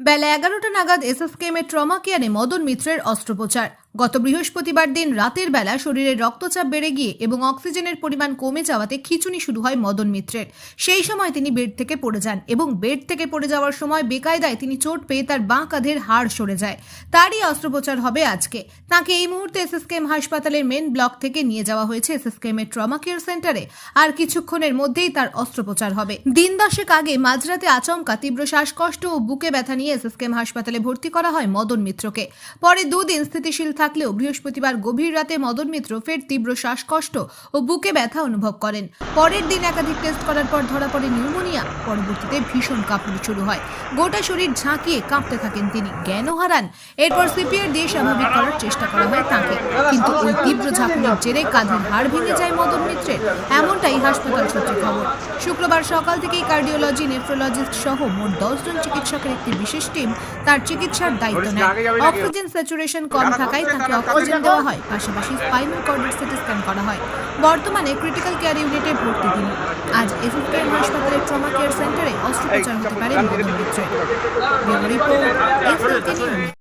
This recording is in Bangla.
বেলা এগারোটা নাগাদ এসএসকেএমের ট্রমা কেয়ারে মদন মিত্রের অস্ত্রোপচার। গত বৃহস্পতিবার দিন রাতের বেলা শরীরে রক্তচাপ বেড়ে গিয়ে এবং অক্সিজেনের পরিমাণ কমে যাওয়াতে খিচুনি শুরু হয় মদন মিত্রের। সেই সময় তিনি বেড থেকে পড়ে যান এবং বেড থেকে পড়ে যাওয়ার সময় বেকায়দায় তিনি চোট পেয়ে তার বাঁ কাঁধের হাড় সরে যায়। তারই অস্ত্রোপচার হবে আজকে। তাকে এই মুহূর্তে এসএসকেএম হাসপাতালের মেন ব্লক থেকে নিয়ে যাওয়া হয়েছে এসএসকেএম এর ট্রমা কেয়ার সেন্টারে। আর কিছুক্ষণের মধ্যেই তার অস্ত্রোপচার হবে। দিন দশেক আগে মাঝরাতে আচমকা তীব্র শ্বাসকষ্ট ও বুকে ব্যথা নিয়ে এসএসকেএম হাসপাতালে ভর্তি করা হয় মদন মিত্রকে। পরে দুদিন স্থিতিশীল থাকলেও বৃহস্পতিবার গভীর রাতে মদন মিত্র ফের তীব্র শ্বাসকষ্ট ও বুকে ব্যথা অনুভব করেন। পরের দিন একাধিক টেস্ট করার পর ধরা পড়ে নিউমোনিয়া, পরবর্তীতে ভীষণ কাঁপুনি শুরু হয়। গোটা শরীর ঝাঁকিয়ে কাঁপতে থাকেন তিনি। জ্ঞানও হারান। এরপর সিপিআর দিয়ে স্বাভাবিক করার চেষ্টা করা হয় তাকে। কিন্তু ওই ঝাঁকুনির জেরে কাঁধের হাড় ভেঙে যায় মদন মিত্রের। এমনটাই হাসপাতাল সূত্রে খবর। শুক্রবার সকাল থেকেই কার্ডিওলজি নেফ্রোলজিস্ট সহ মোট দশজন চিকিৎসকের একটি বিশেষ টিম তার চিকিৎসার দায়িত্ব নেয়। অক্সিজেন স্যাচুরেশন কম থাকায় তাকে অক্সিজেন দেওয়া হয়। পাশাপাশি স্পাইনাল কর্ডের সিটি স্ক্যান করা হয়। বর্তমানে ক্রিটিক্যাল কেয়ার ইউনিটে ভর্তি তিনি। আজ এসএসকেএম হাসপাতালের ট্রমা কেয়ার সেন্টারে অস্ত্রোপচার হতে পারে মদন মিত্রের। রিপোর্ট